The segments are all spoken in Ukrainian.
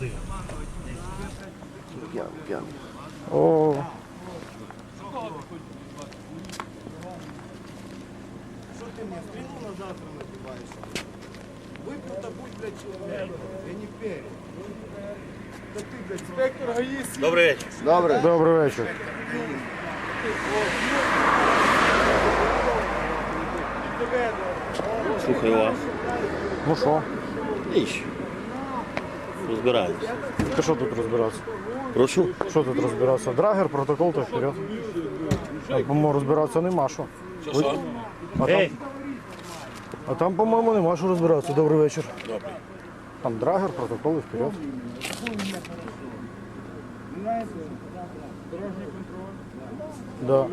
дим. П'яний, п'яний. О, Що ти мені стрілу на завтра набиваєш? Випив будь, блядь, чоловіком. Я не перед. Та ти, блядь, спектр гаїст. Добрий вечір. Добре. добрий вечір. Слухаю вас. Ну що, Ніч. Розбираємось. ти що тут розбирався? Прошу. Що тут розбирався? Драгер, протокол та вперед. А, по-моєму, розбиратися нема що. Що? А там, а там, по-моєму, нема що розбиратися. Добрий вечір. Добре. Там драгер, протокол і вперед. Да.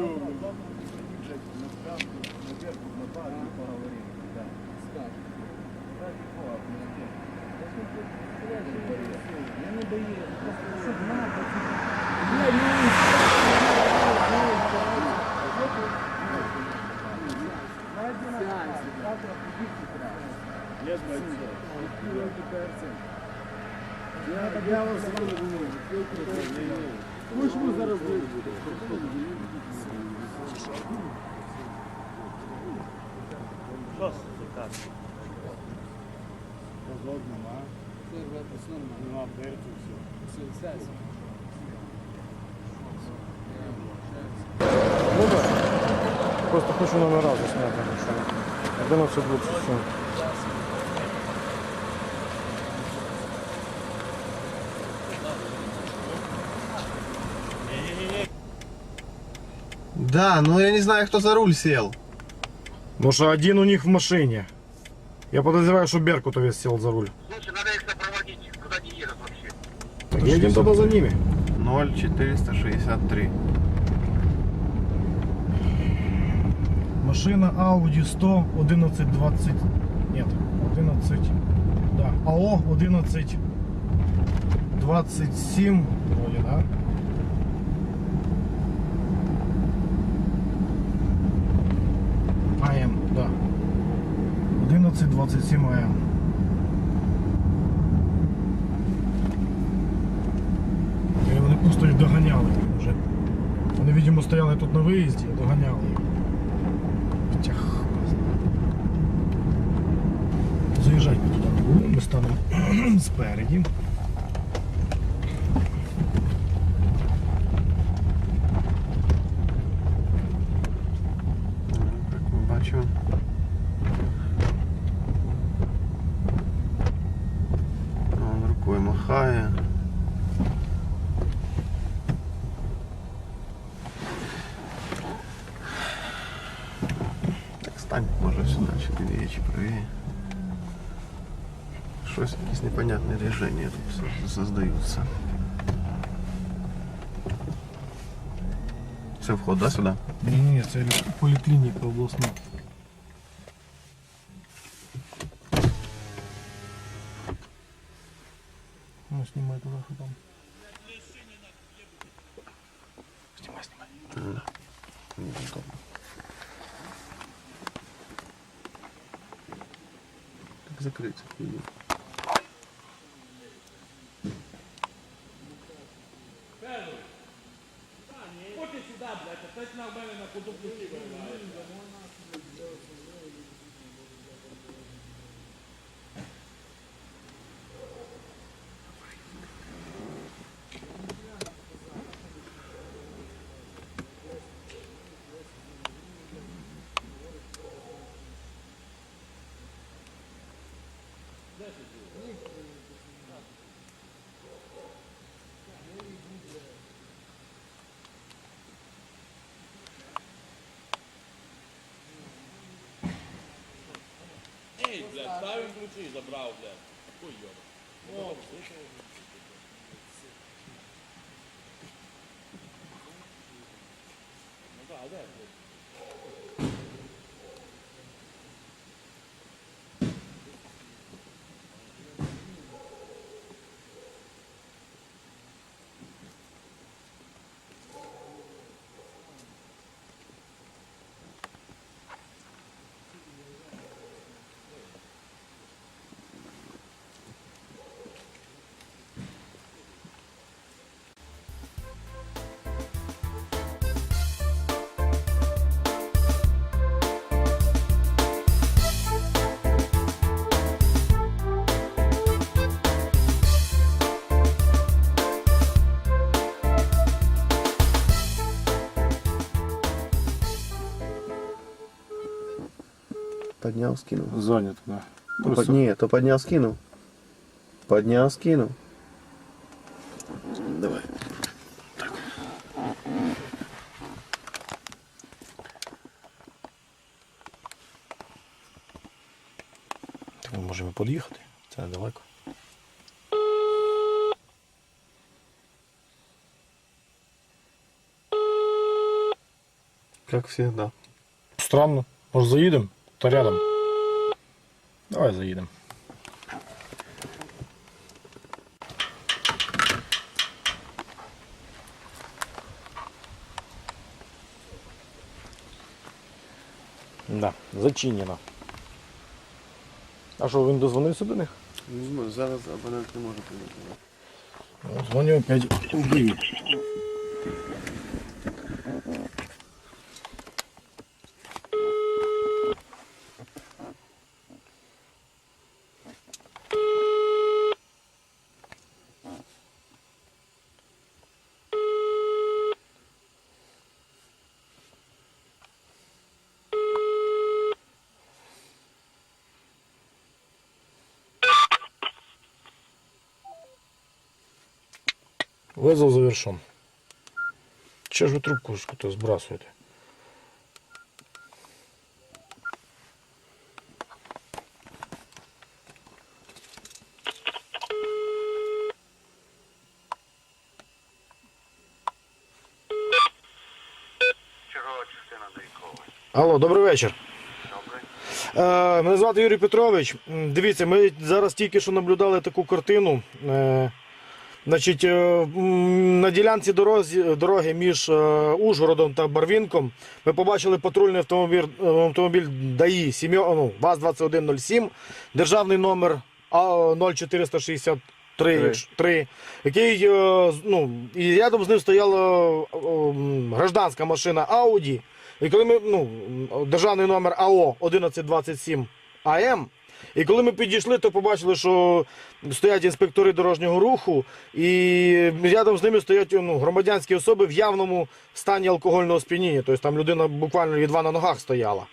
Я вас Хоч ми зараз вийдемо. Що це так? Ну да. Просто хочу номера засняти. ну, що 11.27. Да, ну я не знаю, кто за руль сел. Ну что, один у них в машине. Я подозреваю, что Беркутовец сел за руль. Слушай, надо их сопроводить. Куда они едут вообще? Так едем туда за ними. 0463. Машина Audi 100 1120. Нет, 11. Да. АО 11 27 вроде, да? 1127 АМ. І вони просто їх доганяли вже. Вони, видимо, стояли тут на виїзді і доганяли їх. Тях. Заїжджать туди ми станемо спереді. чи лівіє, чи правіє. Щось, якісь непонятні рішення тут все создаються. Це вход, да, сюди? Ні, ні, це поліклініка обласна. Закрыть? Ставим ключи, забрал, блядь. Хуй ёб. Ну так, а де, блядь. Поднял, скинул. Зайнято, да. То под... Нет, то поднял, скинул. Поднял, скинул. Давай. Так ми можемо під'їхати. Це недалеко. Как всегда. Странно. Може заїдемо? Та рядом. Давай заїдемо. Да, зачинено. А що, він дозвонився до них? Не знаю, зараз абонент не може прийти. Ну, Дзвоню опять у Вызов завершен. Че ж ви трубку то сбрасываете? Алло, добрий вечір. Добре. Е, мене звати Юрій Петрович. Дивіться, ми зараз тільки що наблюдали таку картину. Значить, е, на ділянці дороги між е, Ужгородом та Барвінком ми побачили патрульний автомобіль, е, автомобіль ДАІ ну, ВАЗ-2107, державний номер А 0463, якщо- 3, який, ну, і рядом з ним стояла гражданська машина Audi. І коли ми, ну, державний номер АО 1127 АМ. І коли ми підійшли, то побачили, що стоять інспектори дорожнього руху, і рядом з ними стоять ну, громадянські особи в явному стані алкогольного сп'яніння. Тобто там людина буквально едва на ногах стояла.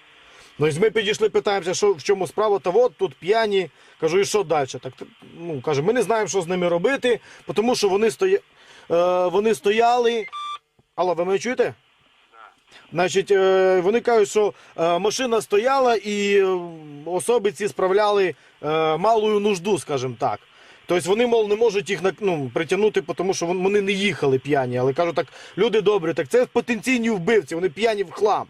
Ну і ми підійшли, питаємося, що в чому справа, та от тут п'яні. Кажу, і що далі? Так ну каже, ми не знаємо, що з ними робити, тому що вони стоя... е, вони стояли. Алло, ви мене чуєте? Значить, е, вони кажуть, що е, машина стояла і е, особи ці справляли малою нужду, скажімо так. Тобто вони, мол, не можуть їх ну, притягнути, тому що вон- вони не їхали п'яні. Але кажуть, так, люди добрі, так це потенційні вбивці, вони п'яні в хлам.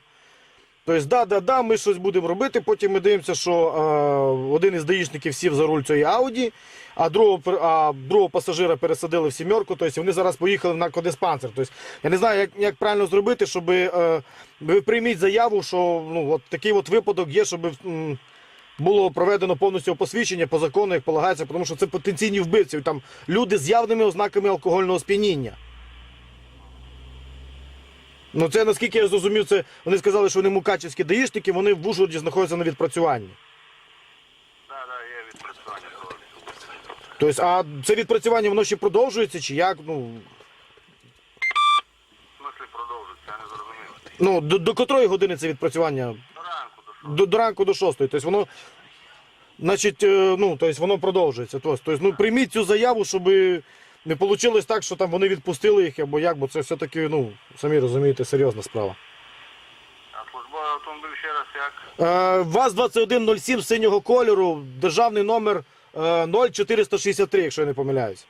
Тобто, да, да, да, ми щось будемо робити. Потім ми дивимося, що е, один із даїшників сів за руль цієї Ауді, а другого, а другого пасажира пересадили в сімерку. Тобто вони зараз поїхали в наркодиспансер. Тобто, я не знаю, як, як правильно зробити, щоб е, ви прийміть заяву, що ну, от такий от випадок є, щоб м, було проведено повністю посвідчення по закону, як полагається, тому що це потенційні вбивці. Там люди з явними ознаками алкогольного сп'яніння. Ну це наскільки я зрозумів, це вони сказали, що вони мукачівські даїшники, вони в Ужгороді знаходяться на відпрацюванні. Так, так, є відпрацювання. Тобто, а це відпрацювання воно ще продовжується, чи як? Ну, В смислі продовжується, я не зрозумів. ну до, до котрої години це відпрацювання? До ранку, до що? До, до ранку до шостої. Тобто воно, значить, е, ну, тобто воно продовжується. Тобто, тобто, ну, прийміть цю заяву, щоб не вийшло так, що там вони відпустили їх, або як, бо це все-таки, ну, самі розумієте, серйозна справа. А службовий автомобіль ще раз як? Е, ВАЗ-2107 синього кольору, державний номер е, 0463, якщо я не помиляюсь.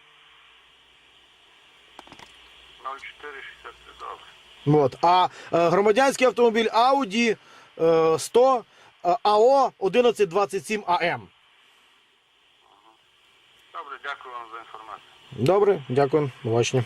0463, добре. От. А е, громадянський автомобіль Audi е, 100 е, АО 1127 АМ. Добре, дякую вам за інформацію. Добре, дякую. Побачення.